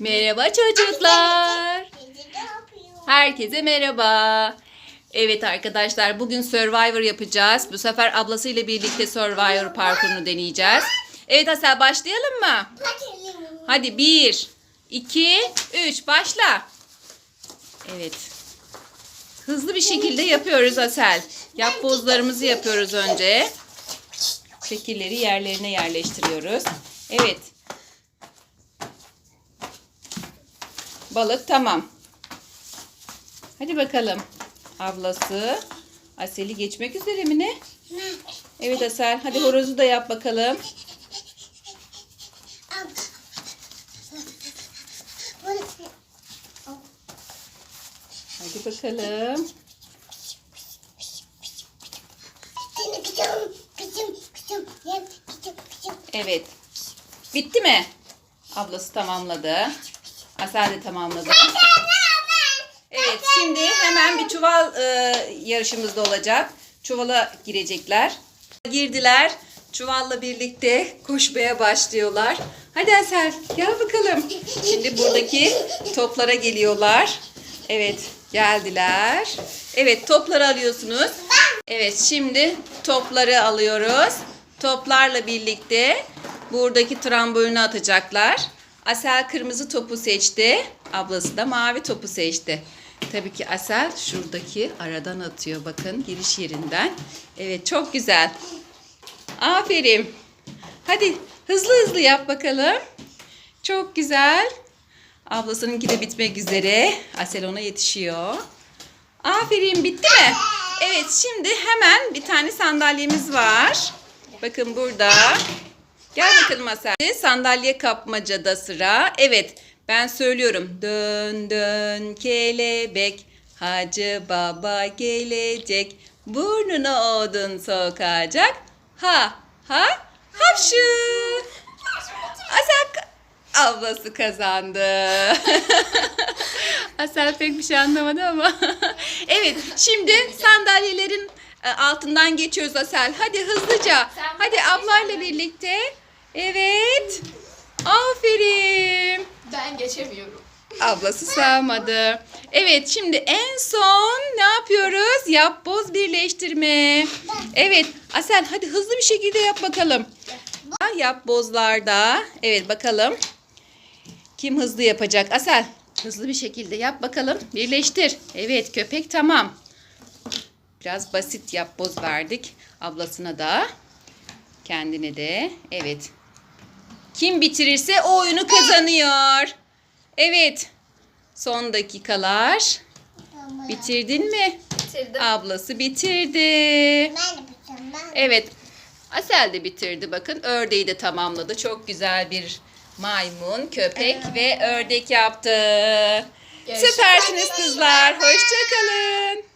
Merhaba çocuklar. Herkese merhaba. Evet arkadaşlar bugün Survivor yapacağız. Bu sefer ablasıyla birlikte Survivor parkurunu deneyeceğiz. Evet Asel başlayalım mı? Hadi 1, 2, 3 başla. Evet. Hızlı bir şekilde yapıyoruz Asel. Yapbozlarımızı yapıyoruz önce. Şekilleri yerlerine yerleştiriyoruz. Evet. Balık tamam. Hadi bakalım. Ablası. Asel'i geçmek üzere mi ne? Evet Asel. Hadi horozu da yap bakalım. Hadi bakalım. Evet. Bitti mi? Ablası tamamladı. Asel de tamamladı. Evet şimdi hemen bir çuval e, yarışımız da olacak. Çuvala girecekler. Girdiler. Çuvalla birlikte koşmaya başlıyorlar. Hadi Asel gel bakalım. Şimdi buradaki toplara geliyorlar. Evet geldiler. Evet topları alıyorsunuz. Evet şimdi topları alıyoruz. Toplarla birlikte buradaki trambolini atacaklar. Asel kırmızı topu seçti. Ablası da mavi topu seçti. Tabii ki Asel şuradaki aradan atıyor. Bakın giriş yerinden. Evet çok güzel. Aferin. Hadi hızlı hızlı yap bakalım. Çok güzel. Ablasınınki de bitmek üzere. Asel ona yetişiyor. Aferin bitti mi? Evet şimdi hemen bir tane sandalyemiz var. Bakın burada. Gel bakalım Asel. Sandalye kapmacada sıra. Evet ben söylüyorum. Dön dön kelebek. Hacı baba gelecek. Burnuna odun sokacak. Ha ha hapşu. Asel ablası kazandı. Asel pek bir şey anlamadı ama. evet şimdi sandalyelerin e, altından geçiyoruz Asel. Hadi hızlıca. Hadi ablarla birlikte. Evet. Aferin. Ben geçemiyorum. Ablası sağmadı. Evet şimdi en son ne yapıyoruz? Yap boz birleştirme. Evet Asel hadi hızlı bir şekilde yap bakalım. Yap bozlarda. Evet bakalım. Kim hızlı yapacak? Asel hızlı bir şekilde yap bakalım. Birleştir. Evet köpek tamam. Biraz basit yap boz verdik. Ablasına da. Kendine de. Evet. Kim bitirirse o oyunu kazanıyor. Evet. Son dakikalar. Bitirdin mi? Bitirdim. Ablası bitirdi. Evet. Asel de bitirdi. Bakın ördeği de tamamladı. Çok güzel bir maymun, köpek ve ördek yaptı. Görüşürüz. Süpersiniz kızlar. Hoşçakalın.